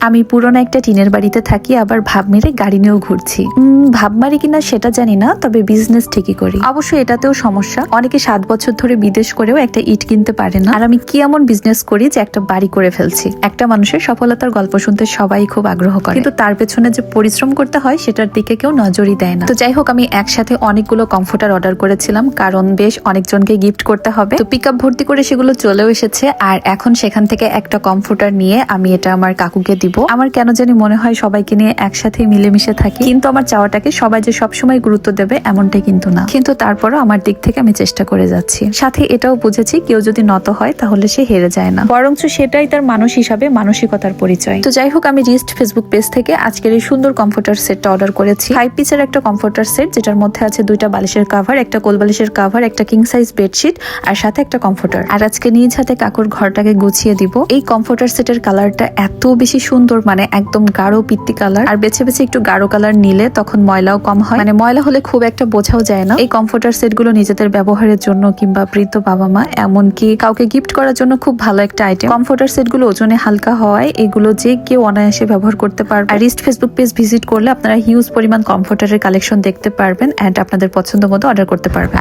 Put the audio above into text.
আমি পুরনো একটা টিনের বাড়িতে থাকি, আবার ভাব মেরে গাড়ি নিয়েও ঘুরছি। ভাব মারি কিনা সেটা জানি না, তবে বিজনেস ঠিকই করি। অবশ্য এটাতেও সমস্যা। অনেকে সাত বছর ধরে বিদেশ করেও একটা ইট কিনতে পারে না। আর আমি কি এমন বিজনেস করি যে একটা বাড়ি করে ফেলছি? একটা মানুষের সফলতার গল্প শুনতে সবাই খুব আগ্রহ করে। কিন্তু তার পেছনে যে পরিশ্রম করতে হয়, সেটার দিকে কেউ নজরই দেয় না। তো যাই হোক, আমি একসাথে অনেকগুলো কমফোর্টার অর্ডার করেছিলাম, কারণ বেশ অনেকজনকে গিফট করতে হবে। তো পিক ভর্তি করে সেগুলো চলেও এসেছে, আর এখন সেখান থেকে একটা কমফোর্টার নিয়ে আমি এটা আমার কাকুকে দিব। আমার কেন জানি মনে হয় সবাইকে নিয়ে একসাথে মিলেমিশে থাকি। কিন্তু আমার চাওয়াটাকে সবাই যে সবসময় গুরুত্ব দেবে এমনটা কিন্তু না। কিন্তু তারপরও আমার দিক থেকে আমি চেষ্টা করে যাচ্ছি। সাথে এটাও বুঝেছি, কেউ যদি নত হয় তাহলে সে হেরে যায় না। বরঞ্চ সেটাই তার মানুষ হিসাবে মানসিকতার পরিচয়। তো যাই হোক, আমি রিস্ট ফেসবুক পেজ থেকে আজকের এই সুন্দর কমফোর্টার সেটটা অর্ডার করেছি। ফাইভ পিসের একটা কমফোর্টার সেট, যেটার মধ্যে আছে দুইটা বালিশের কাভার একটা কোল বালিশের কাভার একটা কিং সাইজ বেডশিট আর সাথে একটা কমফোর্টার আর আজকে নিজ হাতে কাকুর ঘরটাকে গুছিয়ে দিব। এই কমফোর্টার সেটের কালারটা এত বেশি সুন্দর মানে একদম গাঢ় পিত্তি কালার আর বেছে বেছে একটু গাঢ় কালার নিলে তখন ময়লাও কম হয়। মানে ময়লা হলে খুব একটা বোঝাও যায় না। এই কমফোর্টার সেটগুলো নিজেদের ব্যবহারের জন্য কিংবা বৃদ্ধ বাবা মা, এমনকি কাউকে গিফট করার জন্য খুব ভালো একটা আইটেম কমফোর্টার সেটগুলো ওজনে হালকা হওয়ায় এগুলো যে কেউ অনায়াসে ব্যবহার করতে পারবে। আর রিস্ট ফেসবুক পেজ ভিজিট করলে আপনারা হিউজ পরিমাণ কমফোর্টারের কালেকশন দেখতে পারবেন এন্ড আপনাদের পছন্দ মতো অর্ডার করতে পারবেন।